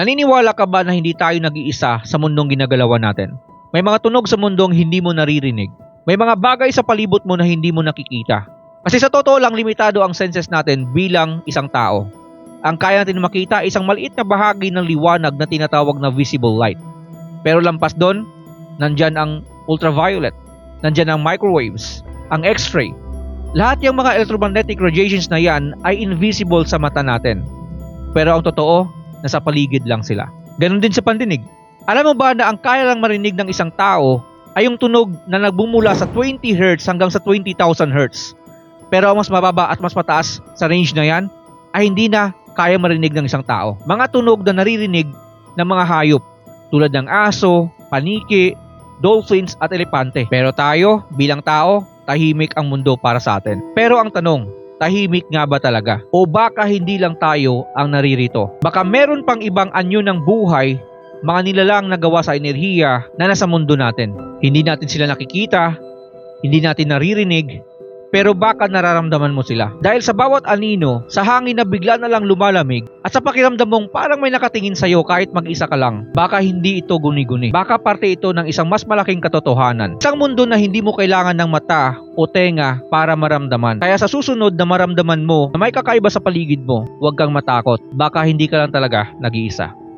Naniniwala ka ba na hindi tayo nag-iisa sa mundong ginagalawan natin? May mga tunog sa mundong hindi mo naririnig. May mga bagay sa palibot mo na hindi mo nakikita. Kasi sa totoo lang limitado ang senses natin bilang isang tao. Ang kaya natin makita ay isang maliit na bahagi ng liwanag na tinatawag na visible light. Pero lampas doon, nandyan ang ultraviolet, nandyan ang microwaves, ang x-ray. Lahat yung mga electromagnetic radiations na yan ay invisible sa mata natin. Pero ang totoo, nasa paligid lang sila. Ganon din sa pandinig. Alam mo ba na ang kaya lang marinig ng isang tao ay yung tunog na nagbumula sa 20 Hz hanggang sa 20,000 Hz. Pero ang mas mababa at mas mataas sa range na yan ay hindi na kaya marinig ng isang tao. Mga tunog na naririnig ng mga hayop tulad ng aso, paniki, dolphins at elepante. Pero tayo, bilang tao, tahimik ang mundo para sa atin. Pero ang tanong, tahimik nga ba talaga? O baka hindi lang tayo ang naririto? Baka meron pang ibang anyo ng buhay, mga nilalang na gawa sa enerhiya na nasa mundo natin. Hindi natin sila nakikita, hindi natin naririnig, pero baka nararamdaman mo sila. Dahil sa bawat anino, sa hangin na bigla na lang lumalamig, at sa pakiramdam mong parang may nakatingin sa'yo kahit mag-isa ka lang, baka hindi ito guni-guni. Baka parte ito ng isang mas malaking katotohanan. Isang mundo na hindi mo kailangan ng mata o tenga para maramdaman. Kaya sa susunod na maramdaman mo na may kakaiba sa paligid mo, huwag kang matakot. Baka hindi ka lang talaga nag-iisa.